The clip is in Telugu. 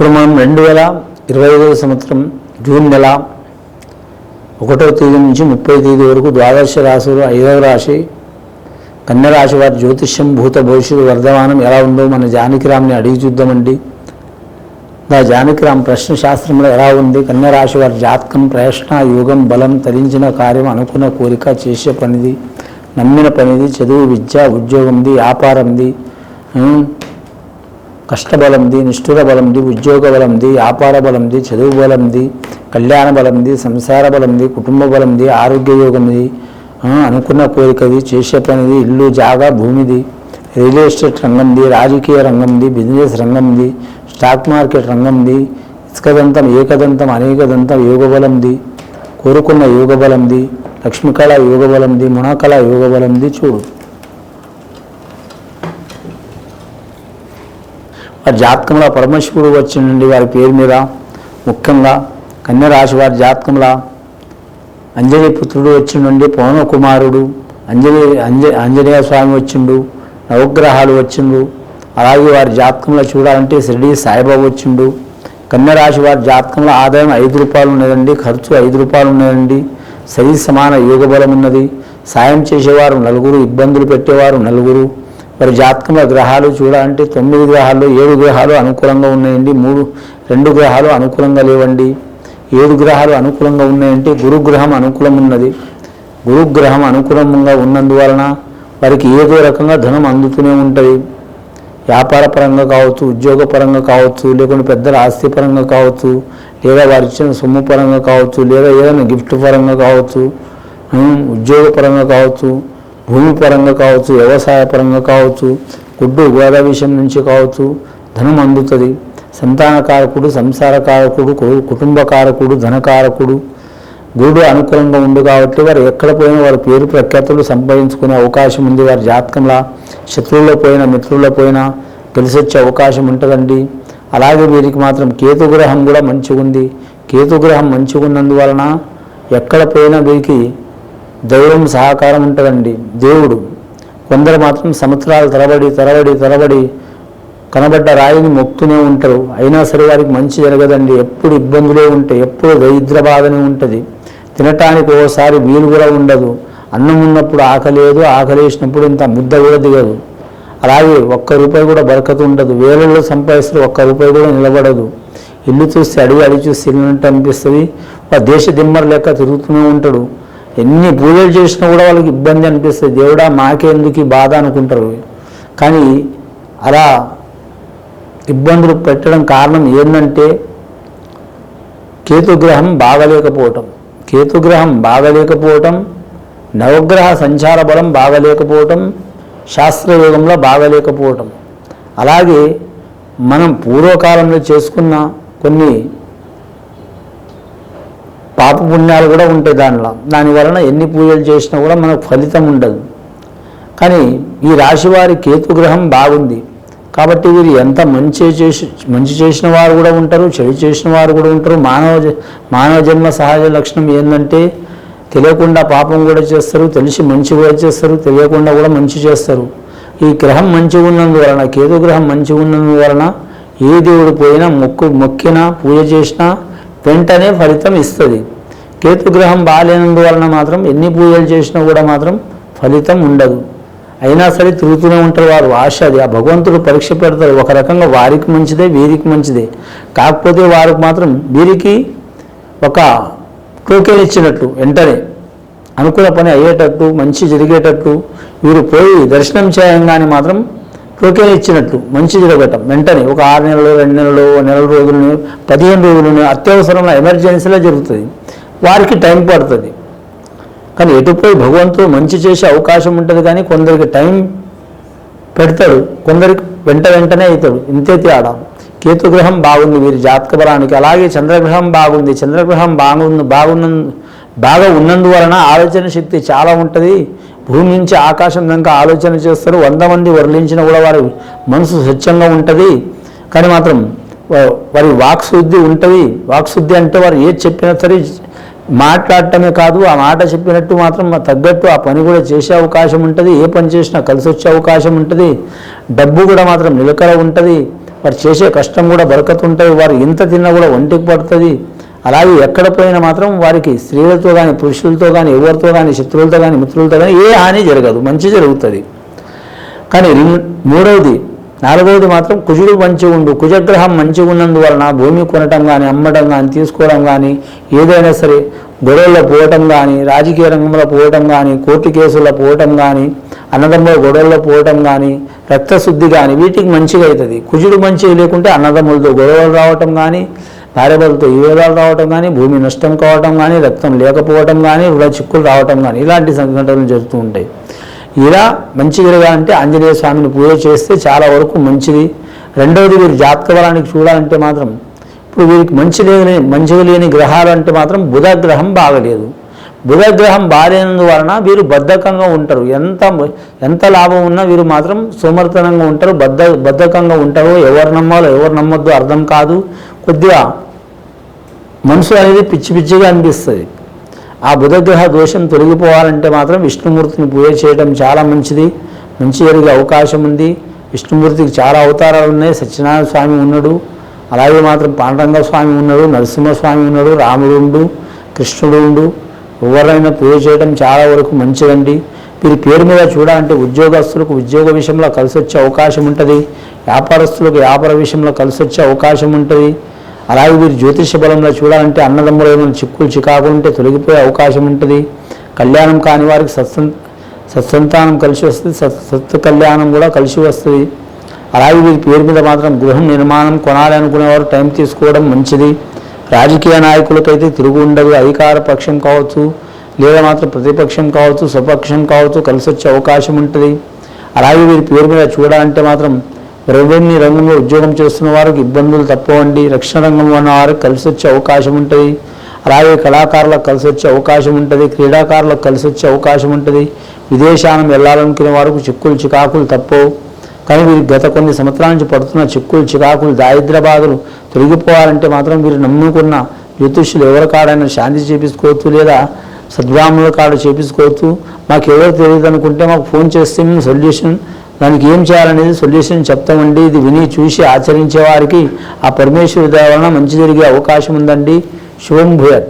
ఇప్పుడు మనం రెండు వేల ఇరవై ఐదవ సంవత్సరం జూన్ నెల ఒకటో తేదీ నుంచి ముప్పై తేదీ వరకు ద్వాదశ రాశులు ఐదవ రాశి కన్యరాశి వారి జ్యోతిష్యం భూత భవిష్యత్తు వర్ధమానం ఎలా ఉందో మన జానకిరామ్ని అడిగి చూద్దామండి. దా జానకిరామ్ ప్రశ్న శాస్త్రంలో ఎలా ఉంది? కన్యరాశి వారి జాతకం ప్రయత్న యోగం బలం తరించిన కార్యం అనుకున్న కోరిక చేసే పనిది నమ్మిన పనిది చదువు విద్య ఉద్యోగంది వ్యాపారంది కష్టబలంది నిష్ఠుర బలంది ఉద్యోగ బలంది వ్యాపార బలంది చదువు బలంది కళ్యాణ బలంది సంసార బలంది కుటుంబ బలంది ఆరోగ్య యోగంది అనుకున్న కోరికది చేసే పనిది ఇల్లు జాగా భూమిది రియల్ ఎస్టేట్ రంగంది రాజకీయ రంగంది బిజినెస్ రంగంది స్టాక్ మార్కెట్ రంగంది ఇసుకదంతం ఏకదంతం అనేకదంతం యోగబలంది కోరుకున్న యోగబలంది లక్ష్మీకళ యోగబలంది మునకళ యోగబలంది చూడు వారి జాతకంలో పరమశివుడు వచ్చిండండి వారి పేరు మీద. ముఖ్యంగా కన్య రాశి వారి జాతకంలో అంజనేయ పుత్రుడు వచ్చిండండి పవన కుమారుడు అంజనీ అంజ ఆంజనేయ స్వామి వచ్చిండు నవగ్రహాలు వచ్చిండు. అలాగే వారి జాతకంలో చూడాలంటే షిరిడి సాయిబాబు వచ్చిండు. కన్య రాశి వారి జాతకంలో ఆదాయం ఐదు రూపాయలు ఉన్నదండి ఖర్చు ఐదు రూపాయలు ఉన్నదండి. సరి సమాన యోగ బలం ఉన్నది. సాయం చేసేవారు నలుగురు ఇబ్బందులు పెట్టేవారు నలుగురు. మరి జాతకంలో గ్రహాలు చూడాలంటే తొమ్మిది గ్రహాలు ఏడు గ్రహాలు అనుకూలంగా ఉన్నాయండి మూడు రెండు గ్రహాలు అనుకూలంగా లేవండి. ఏడు గ్రహాలు అనుకూలంగా ఉన్నాయంటే గురుగ్రహం అనుకూలం ఉన్నది. గురుగ్రహం అనుకూలంగా ఉన్నందువలన వారికి ఏదో రకంగా ధనం అందుతూనే ఉంటుంది. వ్యాపార పరంగా కావచ్చు ఉద్యోగ పరంగా కావచ్చు లేకుంటే పెద్దల ఆస్తి పరంగా కావచ్చు లేదా వారు ఇచ్చిన సొమ్ము పరంగా కావచ్చు లేదా ఏదైనా గిఫ్ట్ పరంగా కావచ్చు ఉద్యోగపరంగా ఉద్యోగ పరంగా కావచ్చు భూమి పరంగా కావచ్చు వ్యవసాయ పరంగా కావచ్చు గుడ్డు గోద విషయం నుంచి కావచ్చు ధనం అందుతుంది. సంతానకారకుడు సంసారకారకుడు కు- కుటుంబకారకుడు ధనకారకుడు గురుడు అనుకూలంగా ఉంది కాబట్టి వారు ఎక్కడ పోయినా వారి పేరు ప్రఖ్యాతులు సంపాదించుకునే అవకాశం ఉంది. వారి జాతకంలో శత్రువుల్లో పోయినా మిత్రుల్లో పోయినా కలిసి వచ్చే అవకాశం ఉంటుందండి. అలాగే వీరికి మాత్రం కేతుగ్రహం కూడా మంచిగా ఉంది కేతుగ్రహం మంచిగా ఉన్నందువలన ఎక్కడ పోయినా వీరికి దైవం సహకారం ఉంటుందండి. దేవుడు. కొందరు మాత్రం సంవత్సరాలు తరబడి తరబడి తరబడి కనబడ్డ రాయిని మొక్కుతూనే ఉంటారు. అయినా సరే వారికి మంచి జరగదండి. ఎప్పుడు ఇబ్బందులే ఉంటాయి ఎప్పుడు దరిద్ర బాధనే ఉంటుంది. తినటానికి ఓసారి వీలు కూడా ఉండదు. అన్నం ఉన్నప్పుడు ఆకలేదు ఆకలి వేసినప్పుడు ఇంత ముద్ద కూడా దిగదు. అలాగే ఒక్క రూపాయి కూడా బరకత ఉండదు. వేలలో సంపాదిస్తే ఒక్క రూపాయి కూడా నిలబడదు. ఇల్లు చూస్తే అడిగి అడిగి చూస్తే ఇల్లుంటే అనిపిస్తుంది. దేశ దిమ్మర లెక్క తిరుగుతూనే ఉంటాడు. ఎన్ని పూజలు చేసినా కూడా వాళ్ళకి ఇబ్బంది అనిపిస్తుంది. దేవుడా మాకెందుకు బాధ అనుకుంటారు? కానీ అలా ఇబ్బందులు పెట్టడం కారణం ఏంటంటే కేతుగ్రహం బాగలేకపోవటం. కేతుగ్రహం బాగలేకపోవటం నవగ్రహ సంచార బలం బాగలేకపోవటం శాస్త్రయోగంలో బాగలేకపోవటం. అలాగే మనం పూర్వకాలంలో చేసుకున్న కొన్ని పుణ్యాలు కూడా ఉంటాయి దానిలో. దాని వలన ఎన్ని పూజలు చేసినా కూడా మనకు ఫలితం ఉండదు. కానీ ఈ రాశి వారి కేతుగ్రహం బాగుంది. కాబట్టి వీరు ఎంత మంచి చేసి మంచి చేసిన వారు కూడా ఉంటారు చెడు చేసిన వారు కూడా ఉంటారు. మానవ మానవ జన్మ సహజ లక్షణం ఏంటంటే తెలియకుండా పాపం కూడా చేస్తారు తెలిసి మంచి కూడా చేస్తారు తెలియకుండా కూడా మంచి చేస్తారు. ఈ గ్రహం మంచిగా ఉన్నందువలన కేతు గ్రహం మంచిగా ఉన్నందువలన ఏ దేవుడు పోయినా మొక్కు మొక్కినా పూజ చేసినా వెంటనే ఫలితం ఇస్తుంది. కేతుగ్రహం బాగాలేనందువలన మాత్రం ఎన్ని పూజలు చేసినా కూడా మాత్రం ఫలితం ఉండదు. అయినా సరే తిరుగుతూనే ఉంటారు వారు ఆశ అది. ఆ భగవంతుడు పరీక్ష పెడతారు ఒక రకంగా వారికి మంచిదే వీరికి మంచిదే. కాకపోతే వారికి మాత్రం వీరికి ఒక టోకెన్ ఇచ్చినట్టు వెంటనే. అనుకున్న పని అయ్యేటట్టు మంచి జరిగేటట్టు వీరు పోయి దర్శనం చేయంగానే మాత్రం టోకెన్ ఇచ్చినట్టు మంచి జరగటం. వెంటనే ఒక ఆరు నెలలు రెండు నెలలు నెల రోజులు పదిహేను రోజులు అత్యవసరంలో ఎమర్జెన్సీలో జరుగుతుంది. వారికి టైం పడుతుంది. కానీ ఎటుపోయి భగవంతుడు మంచి చేసే అవకాశం ఉంటుంది కానీ కొందరికి టైం పెడతాడు. కొందరికి వెంట వెంటనే అవుతాడు. ఇంతే తేడా. కేతుగ్రహం బాగుంది. వీరి జాతకబలానికి అలాగే చంద్రగ్రహం బాగుంది. చంద్రగ్రహం బాగుంది బాగున్న బాగా ఉన్నందువలన ఆలోచన శక్తి చాలా ఉంటుంది. భూమి నుంచి ఆకాశం దాకా ఆలోచన చేస్తారు. వంద మంది వర్లించినా కూడా వారి మనసు స్వచ్ఛంగా ఉంటుంది. కానీ మాత్రం వారి వాక్శుద్ధి ఉంటుంది. వాక్శుద్ధి అంటే వారు ఏది చెప్పినా సరే మాట్లాడటమే కాదు ఆ మాట చెప్పినట్టు మాత్రం తగ్గట్టు ఆ పని కూడా చేసే అవకాశం ఉంటుంది ఏ పని చేసినా కలిసి వచ్చే అవకాశం ఉంటుంది డబ్బు కూడా మాత్రం నిలకడ ఉంటుంది వారు చేసే కష్టం కూడా బరకతుంటుంది వారు ఎంత తిన్నా కూడా ఒంటికి పడుతుంది. అలాగే ఎక్కడ పోయినా మాత్రం వారికి స్త్రీలతో కానీ పురుషులతో కానీ ఎవరితో కానీ శత్రువులతో కానీ మిత్రులతో కానీ ఏ హాని జరగదు మంచి జరుగుతుంది. కానీ మూడవది నాలుగవది మాత్రం కుజుడు మంచి ఉండు కుజగ్రహం మంచిగా ఉన్నందువలన భూమి కొనటం కానీ అమ్మటం కానీ తీసుకోవడం కానీ ఏదైనా సరే గొడవల్లో పోవటం కానీ రాజకీయ రంగంలో పోవటం కానీ కోర్టు కేసుల్లో పోవటం కానీ అన్నదమ్ముల గొడవల్లో పోవటం కానీ రక్తశుద్ధి కానీ వీటికి మంచిగా అవుతుంది. కుజుడు మంచి లేకుంటే అన్నదమ్ములతో గొడవలు రావటం కానీ భార్యభర్తలతో వివేదాలు రావటం కానీ భూమి నష్టం కావటం కానీ రక్తం లేకపోవటం కానీ ఇలా చిక్కులు రావటం కానీ ఇలాంటి సంఘటనలు జరుగుతూ ఉంటాయి. ఇలా మంచి జరగాలంటే ఆంజనేయ స్వామిని పూజ చేస్తే చాలా వరకు మంచిది. రెండవది వీరి జాతక బలానికి చూడాలంటే మాత్రం ఇప్పుడు వీరికి మంచి లేని మంచిగా లేని గ్రహాలు అంటే మాత్రం బుధ గ్రహం బాగలేదు. బుధ గ్రహం బాగాలేనందువలన వీరు బద్ధకంగా ఉంటారు. ఎంత ఎంత లాభం ఉన్నా వీరు మాత్రం సోమర్తనంగా ఉంటారు. బద్ధ బద్ధకంగా ఉంటారు. ఎవరు నమ్మాలో ఎవరు నమ్మొద్దు అర్థం కాదు. కొద్దిగా మనసు అనేది పిచ్చి పిచ్చిగా అనిపిస్తుంది. ఆ బుధగ్రహ దోషం తొలగిపోవాలంటే మాత్రం విష్ణుమూర్తిని పూజ చేయడం చాలా మంచిది. మంచి జరిగే అవకాశం ఉంది. విష్ణుమూర్తికి చాలా అవతారాలు ఉన్నాయి. సత్యనారాయణ స్వామి ఉన్నాడు. అలాగే మాత్రం పాండరంగ స్వామి ఉన్నాడు. నరసింహస్వామి ఉన్నాడు. రాముడు ఉండు కృష్ణుడు ఉండు. ఎవరైనా పూజ చేయడం చాలా వరకు మంచిదండి. వీరి పేరు మీద చూడాలంటే ఉద్యోగస్తులకు ఉద్యోగ విషయంలో కలిసి వచ్చే అవకాశం ఉంటుంది. వ్యాపారస్తులకు వ్యాపార విషయంలో కలిసి వచ్చే అవకాశం ఉంటుంది. అలాగే వీరు జ్యోతిష బలంలో చూడాలంటే అన్నదమ్ములు ఏమైనా చిక్కులు చికాకులు ఉంటే తొలగిపోయే అవకాశం ఉంటుంది. కళ్యాణం కాని వారికి సత్సం సత్సంతానం కలిసి వస్తుంది. సత్ సత్ కళ్యాణం కూడా కలిసి వస్తుంది. అలాగే వీరి పేరు మీద మాత్రం గృహం నిర్మాణం కొనాలి అనుకునేవారు టైం తీసుకోవడం మంచిది. రాజకీయ నాయకులకైతే తిరుగు ఉండదు. అధికార పక్షం కావచ్చు లేదా మాత్రం ప్రతిపక్షం కావచ్చు స్వపక్షం కావచ్చు కలిసి వచ్చే అవకాశం ఉంటుంది. అలాగే వీరి పేరు మీద చూడాలంటే మాత్రం రెవెన్యూ రంగంలో ఉద్యోగం చేస్తున్న వారికి ఇబ్బందులు తప్పవండి. రక్షణ రంగంలో ఉన్న వారికి కలిసి వచ్చే అవకాశం ఉంటుంది. అలాగే కళాకారులకు కలిసి వచ్చే అవకాశం ఉంటుంది. క్రీడాకారులకు కలిసి వచ్చే అవకాశం ఉంటుంది. విదేశానం వెళ్ళాలనుకునే వారికి చిక్కులు చికాకులు తప్పవు. కానీ వీరు గత కొన్ని సంవత్సరాల నుంచి పడుతున్న చిక్కులు చికాకులు దారిద్రబాదులు తొలగిపోవాలంటే మాత్రం వీరు నమ్ముకున్న జ్యోతిష్యులు ఎవరి కాడైనా శాంతి చేపించుకోవచ్చు లేదా సద్బ్రాహ్మణుల కాడ చేపించుకోవచ్చు. మాకు ఎవరు తెలియదు అనుకుంటే మాకు ఫోన్ చేస్తే మేము సొల్యూషన్ దానికి ఏం చేయాలనేది సొల్యూషన్ చెప్తామండి. ఇది విని చూసి ఆచరించే వారికి ఆ పరమేశ్వరి దయ వలన మంచి జరిగే అవకాశం ఉందండి. శుభం భూయత్.